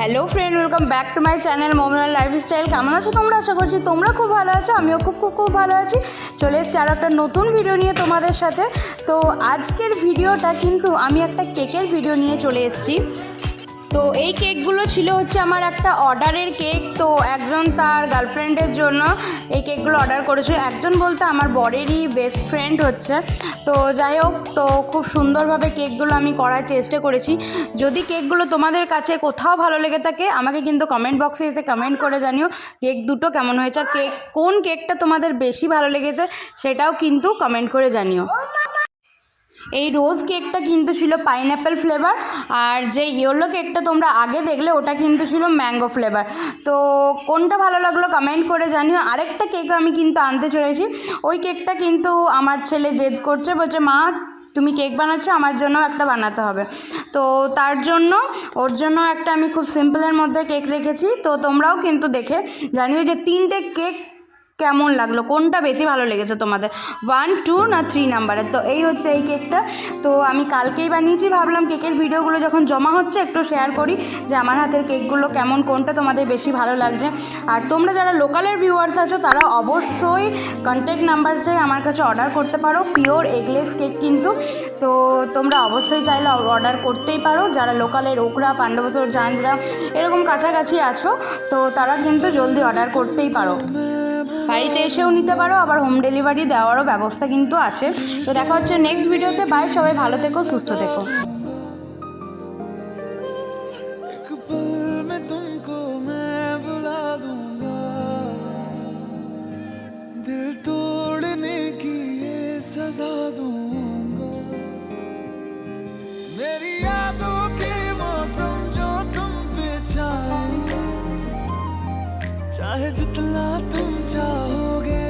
Hello friend welcome back to my channel Mominal lifestyle কেমন আছো তোমরা? আশা করছি তোমরা খুব ভালো আছো, আমিও খুব খুব খুব ভালো আছি। চলে এসেছি আরও একটা নতুন ভিডিও নিয়ে তোমাদের সাথে। তো আজকের ভিডিওটা কিন্তু আমি একটা কেকের ভিডিও নিয়ে চলে এসেছি। তো এই কেকগুলো ছিল হচ্ছে আমার একটা অর্ডারের কেক। তো একজন তার গার্লফ্রেন্ডের জন্য এই কেকগুলো অর্ডার করেছিল। একজন বলতে আমার বরেরই বেস্ট ফ্রেন্ড হচ্ছে। তো যাই হোক, তো খুব সুন্দরভাবে কেকগুলো আমি করার চেষ্টা করেছি। যদি কেকগুলো তোমাদের কাছে কোথাও ভালো লেগে থাকে, আমাকে কিন্তু কমেন্ট বক্সে এসে কমেন্ট করে জানিও কেক দুটো কেমন হয়েছে কেক, কোন কেকটা তোমাদের বেশি ভালো লেগেছে, সেটাও কিন্তু কমেন্ট করে জানিও। এই রোজ কেকটা কিন্তু ছিল পাইনঅ্যাপেল ফ্লেভার আর যে ইয়েলো কেকটা তোমরা আগে দেখলে ওটা কিন্তু ছিল ম্যাঙ্গো ফ্লেভার। তো কোনটা ভালো লাগল কমেন্ট করে জানিও। আরেকটা কেকও আমি কিন্তু আনতে চলেছি। ওই কেকটা কিন্তু আমার ছেলে জেদ করছে, বলছে, মা, তুমি কেক বানাচ্ছো, আমার জন্য একটা বানাতে হবে। তো তার জন্য, ওর জন্য একটা আমি খুব সিম্পলের মধ্যে কেক রেখেছি। তো তোমরাও কিন্তু দেখে জানিও যে তিনটে কেক কেমন লাগল? কোনটা বেশি ভালো লেগেছে তোমাদের? ওয়ান টু না থ্রি নাম্বারের তো এই হচ্ছে এই কেকটা। তো আমি কালকেই বানিয়েছি, ভাবলাম কেকের ভিডিওগুলো যখন জমা হচ্ছে একটু শেয়ার করি যে আমার হাতের কেকগুলো কেমন, কোনটা তোমাদের বেশি ভালো লাগছে। আর তোমরা যারা লোকালের ভিউয়ার্স আছো, তারা অবশ্যই কন্ট্যাক্ট নাম্বার চাই আমার কাছে অর্ডার করতে পারো। পিওর এগলেস কেক কিন্তু। তো তোমরা অবশ্যই চাইলে অর্ডার করতেই পারো। যারা লোকালের ওকরা পাণ্ডবচর জাঞ্জরা এরকম কাছাকাছি আছো, তো তারা কিন্তু জলদি অর্ডার করতেই পারো। বাড়িতে এসেও নিতে পারো আবার হোম ডেলিভারি দেওয়ারও ব্যবস্থা কিন্তু আছে তো দেখা হচ্ছে নেক্সট ভিডিওতে বাই সবাই ভালো থেকো সুস্থ থেকো एक पल में तुमको मैं बुला दूंगा दिल तोड़ने की ये सजा दूंगा चाहे जितना तुम चाहोगे।